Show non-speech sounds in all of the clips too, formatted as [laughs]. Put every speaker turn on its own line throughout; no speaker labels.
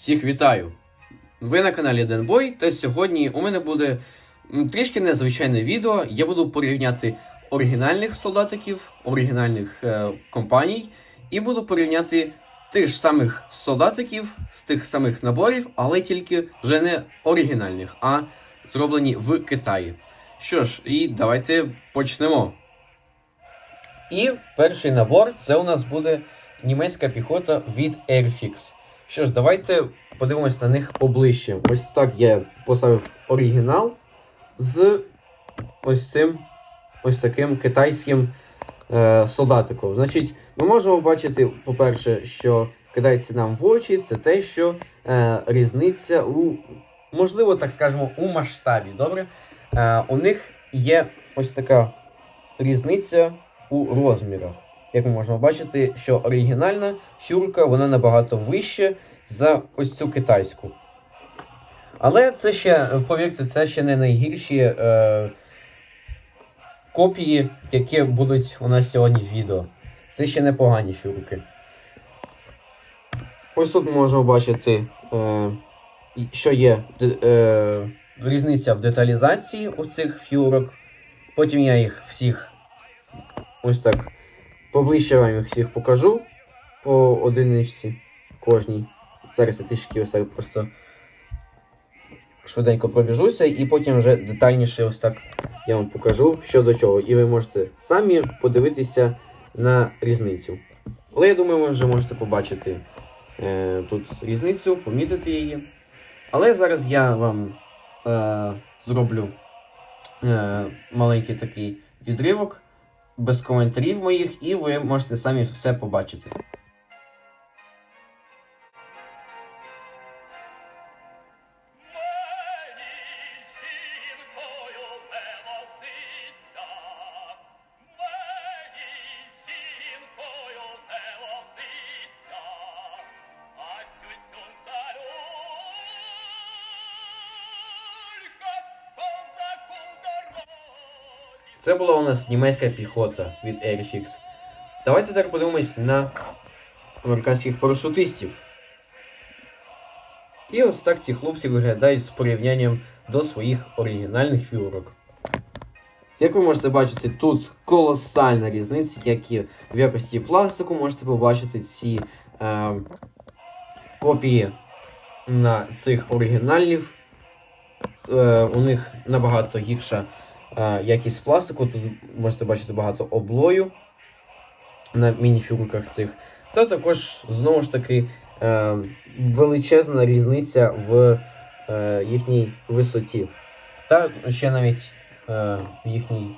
Всіх вітаю! Ви на каналі Денбой, та сьогодні у мене буде трішки незвичайне відео. Я буду порівняти оригінальних солдатиків, оригінальних е, компаній, і буду порівняти тих самих солдатиків з тих самих наборів, але тільки вже не оригінальних, а зроблені в Китаї. Що ж, і давайте почнемо. І перший набор це у нас буде німецька піхота від Airfix. Що ж, давайте подивимось на них поближче. Ось так я поставив оригінал з ось цим ось таким китайським е, солдатиком. Значить, ми можемо бачити, по-перше, що кидається нам в очі, це те, що е, різниця у, можливо, так скажемо, у масштабі. Добре? Е, у них є ось така різниця у розмірах. Як ми можемо бачити, що оригінальна фюрка вона набагато вища за ось цю китайську. Але це ще, повірте, це ще не найгірші е, копії, які будуть у нас сьогодні в відео. Це ще непогані фюрки. Ось тут можемо бачити, е, що є е, різниця в деталізації у цих фюрок. Потім я їх всіх ось так поближче вам їх всіх покажу по одиничці кожній. Зараз я трішки ось так просто швиденько пробіжуся, і потім вже детальніше ось так я вам покажу, що до чого. І ви можете самі подивитися на різницю. Але я думаю, ви вже можете побачити е, тут різницю, помітити її. Але зараз я вам е, зроблю е, маленький такий відривок без коментарів моїх, і ви можете самі все побачити. Це була у нас німецька піхота від Airfix. Давайте тепер подивимось на американських парашутистів. І ось так ці хлопці виглядають з порівнянням до своїх оригінальних фігурок. Як ви можете бачити, тут колосальна різниця, як і в якості пластику можете побачити ці е, копії на цих оригіналів. Е, у них набагато гірша якість пластику. Тут можете бачити багато облою на мініфігурках цих. Та також знову ж таки е, величезна різниця в е, їхній висоті. Та ще навіть е, в їхній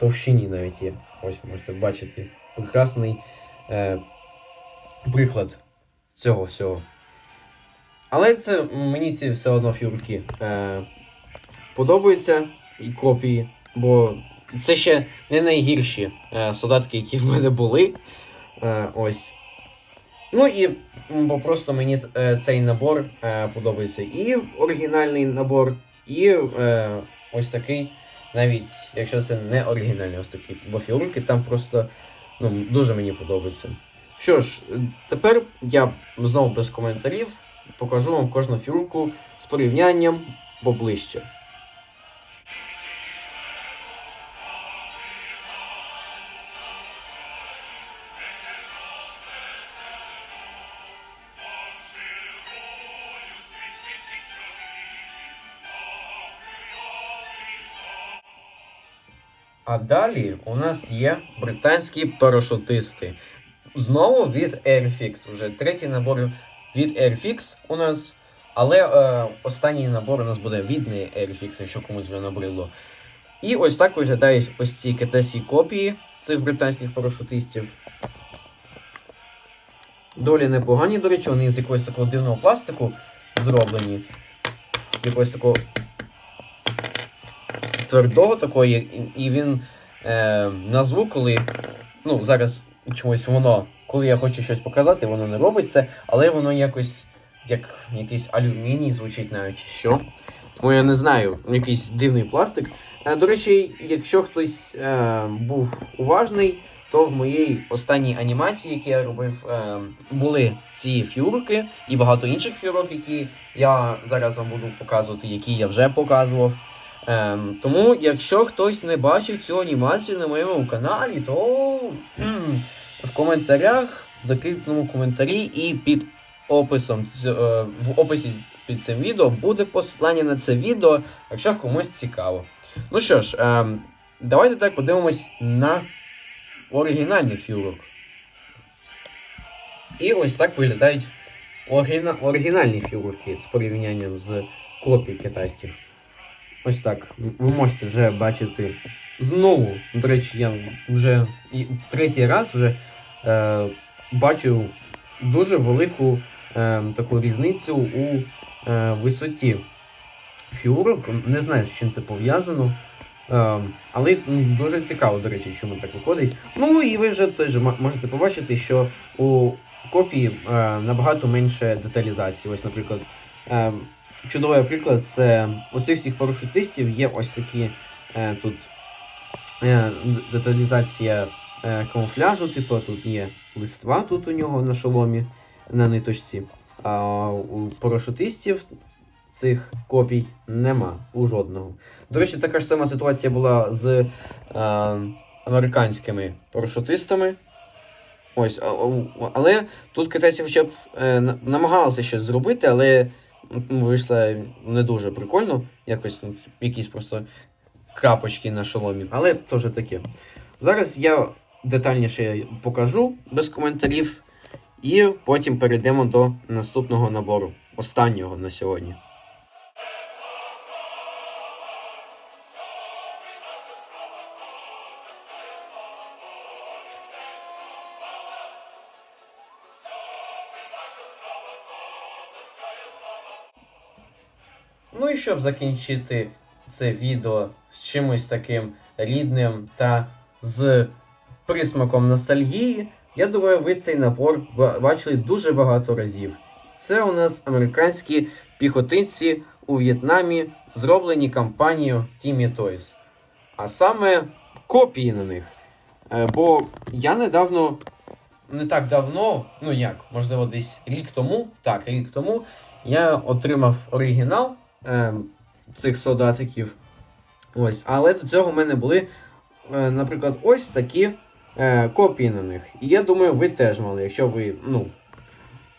товщині навіть є. Ось ви можете бачити прекрасний е, приклад цього всього. Але це мені ці все одно фігурки е, подобаються і копії, бо це ще не найгірші е, солдатки, які в мене були. Е, ось. Ну і бо просто мені е, цей набор е, подобається. І оригінальний набор, і е, ось такий, навіть якщо це не оригінальний ось такий, бо фігурки там просто ну, дуже мені подобаються. Що ж, е, тепер я знову без коментарів покажу вам кожну фігурку з порівнянням поближче. А далі у нас є британські парашутисти. Знову від Airfix. Вже третій набор від Airfix у нас. Але е, останній набор у нас буде від не Airfix, якщо комусь вже набрило. І ось так виглядають ось ці КТСі копії цих британських парашутистів. Доволі непогані, до речі, вони з якогось такого дивного пластику зроблені. Якогось такого твердого такої, і- він е, назву, коли. Ну, зараз чомусь воно, коли я хочу щось показати, воно не робить це, але воно якось як якийсь алюміній звучить навіть що. Тому я не знаю, якийсь дивний пластик. Е, до речі, якщо хтось е, був уважний, то в моїй останній анімації, які я робив, е, були ці фігурки і багато інших фігурок, які я зараз вам буду показувати, які я вже показував. Ем, тому, якщо хтось не бачив цю анімацію на моєму каналі, то кхм, в коментарях, в закріпленому коментарі і під описом е, в описі під цим відео буде посилання на це відео, якщо комусь цікаво. Ну що ж, ем, давайте так подивимось на оригінальних фігурок. І ось так виглядають оригіна... оригінальні фігурки з порівнянням з копій китайських. Ось так. Ви можете вже бачити знову. До речі, я вже третій раз вже е, бачу дуже велику е, таку різницю у е, висоті фігурок. Не знаю, з чим це пов'язано. Е, але дуже цікаво, до речі, чому так виходить. Ну і ви вже теж можете побачити, що у копії е, набагато менше деталізації. Ось, наприклад, е, чудовий приклад це у цих всіх парашутистів є ось такі е, тут е, деталізація е, камуфляжу, типу тут є листва тут у нього на шоломі на ниточці. А у парашутистів цих копій нема у жодного. До речі, така ж сама ситуація була з е, американськими парашутистами. Ось, але тут китайці хоча б е, намагалися щось зробити, але вийшло не дуже прикольно. Якось ну, якісь просто крапочки на шоломі. Але теж таке. Зараз я детальніше покажу без коментарів, і потім перейдемо до наступного набору, останнього на сьогодні. Ну і щоб закінчити це відео з чимось таким рідним та з присмаком ностальгії, я думаю, ви цей набор бачили дуже багато разів. Це у нас американські піхотинці у В'єтнамі, зроблені компанією Timmy Toys. А саме копії на них. Е, Бо я недавно, не так давно, ну як, можливо, десь рік тому, так, рік тому, я отримав оригінал е, цих солдатиків. Ось, але до цього в мене були, е, наприклад, ось такі е, копії на них. І я думаю, ви теж мали, якщо ви, ну.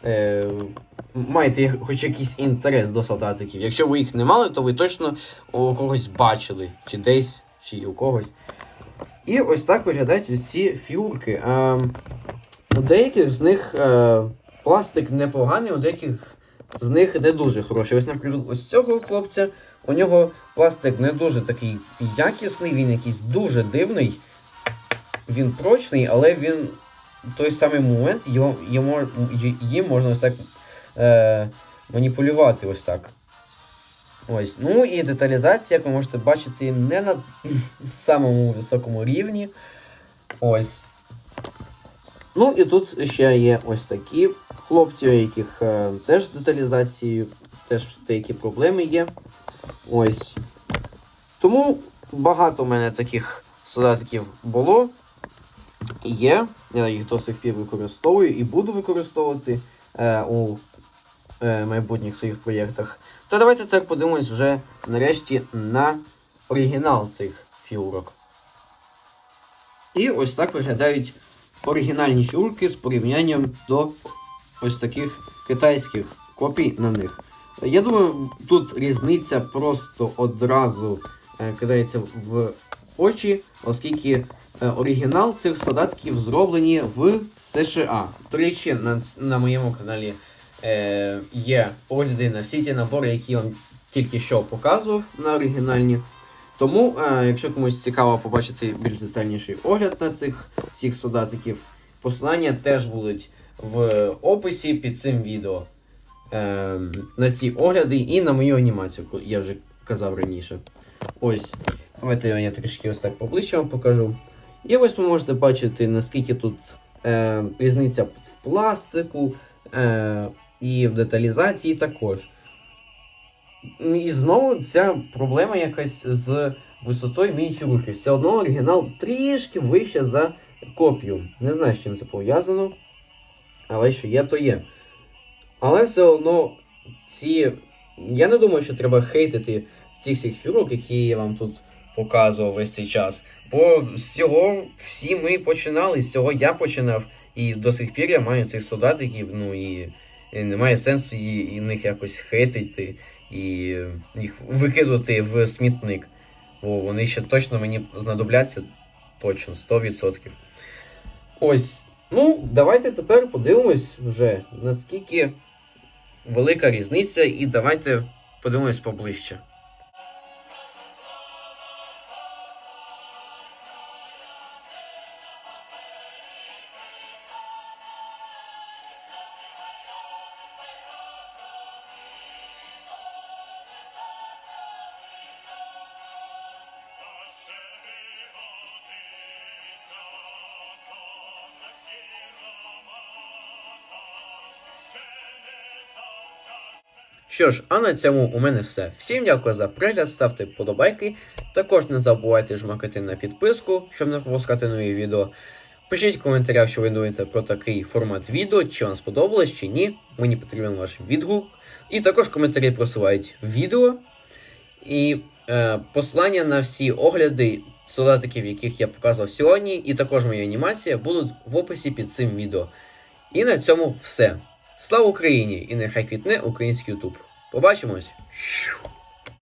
Е, маєте хоч якийсь інтерес до солдатиків. Якщо ви їх не мали, то ви точно у когось бачили, чи десь, чи у когось. І ось так виглядають ці фігурки. Е, у деяких з них е, пластик непоганий, у деяких з них не дуже хороший. Ось, наприклад, ось цього хлопця, у нього пластик не дуже такий якісний, він якийсь дуже дивний. Він прочний, але він в той самий момент його, йому, їм можна ось так е, маніпулювати ось так. Ось. Ну і деталізація, як ви можете бачити, не на [laughs] самому високому рівні. Ось. Ну і тут ще є ось такі хлопці, яких е, теж з деталізацією, теж деякі проблеми є. Ось. Тому багато в мене таких солдатиків було. Є. Я їх до сих пір використовую і буду використовувати е, у е, майбутніх своїх проєктах. Та давайте так подивимось вже нарешті на оригінал цих фігурок. І ось так виглядають оригінальні фігурки з порівнянням до ось таких китайських копій на них. Я думаю, тут різниця просто одразу е, кидається в очі, оскільки е, оригінал цих солдатків зроблені в США. До речі, на, на моєму каналі е, є огляди на всі ті набори, які я вам тільки що показував на оригінальні. Тому, е, якщо комусь цікаво побачити більш детальніший огляд на цих всіх солдатиків, посилання теж будуть в описі під цим відео. Е, на ці огляди і на мою анімацію, я вже казав раніше. Ось. Давайте я трішки ось так поближче вам покажу. І ось ви можете бачити, наскільки тут е, різниця в пластику е, і в деталізації також. І знову ця проблема якась з висотою мініфігурки. Все одно оригінал трішки вище за копію. Не знаю, з чим це пов'язано. Але що є, то є. Але все одно ці. Я не думаю, що треба хейтити цих всіх фігурок, які я вам тут показував весь цей час. Бо з цього всі ми починали, з цього я починав. І до сих пір я маю цих солдатиків, ну і, і немає сенсу і, і них якось хейтити і їх викидувати в смітник. Бо вони ще точно мені знадобляться точно 100%. Ось. Ну, давайте тепер подивимось вже, наскільки велика різниця, і давайте подивимось поближче. Що ж, а на цьому у мене все. Всім дякую за перегляд, ставте вподобайки. Також не забувайте жмакати на підписку, щоб не пропускати нові відео. Пишіть в коментарях, що ви думаєте про такий формат відео, чи вам сподобалось, чи ні. Мені потрібен ваш відгук. І також коментарі просувають відео. І е, посилання на всі огляди солдатиків, яких я показував сьогодні, і також моя анімація будуть в описі під цим відео. І на цьому все. Слава Україні! І нехай квітне український Ютуб. Побачимось!